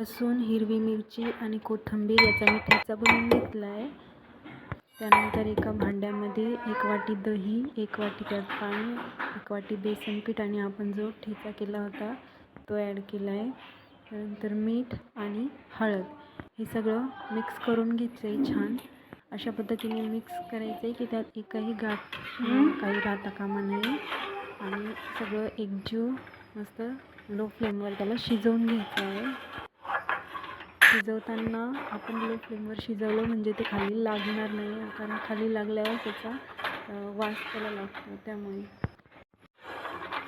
लसूण हिरवी मिरची आणि कोथिंबीर याचा मी ठेचा बनवून घेतला आहे त्यानंतर एका भांड्यामध्ये एक वाटी दही एक वाटी त्यात पाणी एक वाटी बेसन पीठ आणि आपण जो ठेचा केला होता तो ॲड केला आहे त्यानंतर मीठ आणि हळद. हे सगळं मिक्स करून घ्यायचं आहे छान. अशा पद्धतीने मिक्स करायचं आहे की त्यात एकही गाठ काही राहता कामा नये आणि सगळं एकजीव मस्त लो फ्लेमवर त्याला शिजवून घ्यायचं आहे. शिजवताना आपण लो फ्लेमवर शिजवलं म्हणजे ते खाली लागणार नाही कारण खाली लागल्यावर त्याचा वास त्याला लागतो त्यामुळे.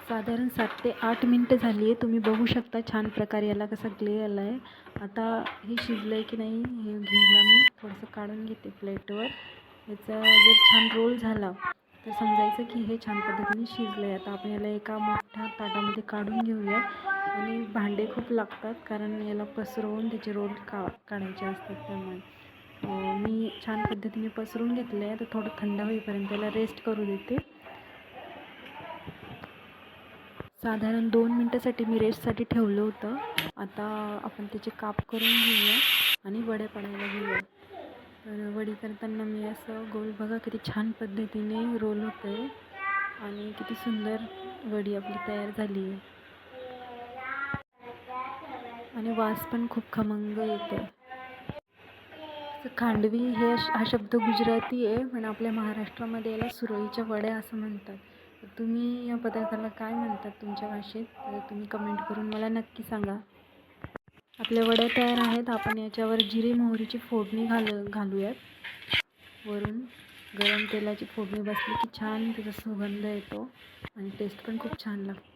साधारण सात ते आठ मिनटं झाली आहे. तुम्ही बघू शकता छान प्रकारे याला कसा ग्ले आला आहे आता हे शिजलं आहे की नाही हे घेऊन मी थोडंसं काढून घेते प्लेटवर याचा जर छान रोल झाला तर समजायचं की हे छान पद्धतीने शिजलं आहे आता आपण याला एका मोठ्या ताटामध्ये काढून घेऊया आणि भांडे खूप लागतात कारण याला पसरवून त्याचे रोल का काढायचे असतात त्यामुळे. मी छान पद्धतीने पसरून घेतलं आहे. तर थोडं थंड होईपर्यंत त्याला रेस्ट करू देते. साधारण दोन मिनटासाठी मी रेस्टसाठी ठेवलं होतं. आता आपण त्याचे काप करून घेऊया आणि वड्या पाण्याला घेऊया. तर वडी करताना मी असं गोल बघा किती छान पद्धतीने रोल होतं आहे आणि किती सुंदर वडी आपली तयार झाली आहे. आणि वास पण खूप खमंग येतो खांडवी हे हा शब्द गुजराती आहे पण आपल्या महाराष्ट्रामध्ये याला सुरळीच्या वड्या असं म्हणतात. तर तुम्ही या पदार्थाला काय म्हणतात तुमच्या भाषेत? तर तुम्ही कमेंट करून मला नक्की सांगा. आपल्या वड्या तयार आहेत. आपण याच्यावर जिरे मोहरीची फोडणी घाल घालूयात. वरून गरम तेलाची फोडणी बसली की छान त्याचा सुगंध येतो आणि टेस्ट पण खूप छान लागते.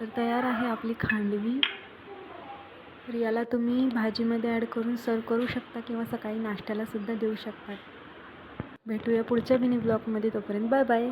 तर तयार आहे आपली खांडवी. तर याला तुम्ही भाजीमध्ये ॲड करून सर्व करू शकता किंवा सकाळी नाश्त्यालासुद्धा देऊ शकता. भेटूया पुढच्या मिनी ब्लॉगमध्ये तोपर्यंत बाय बाय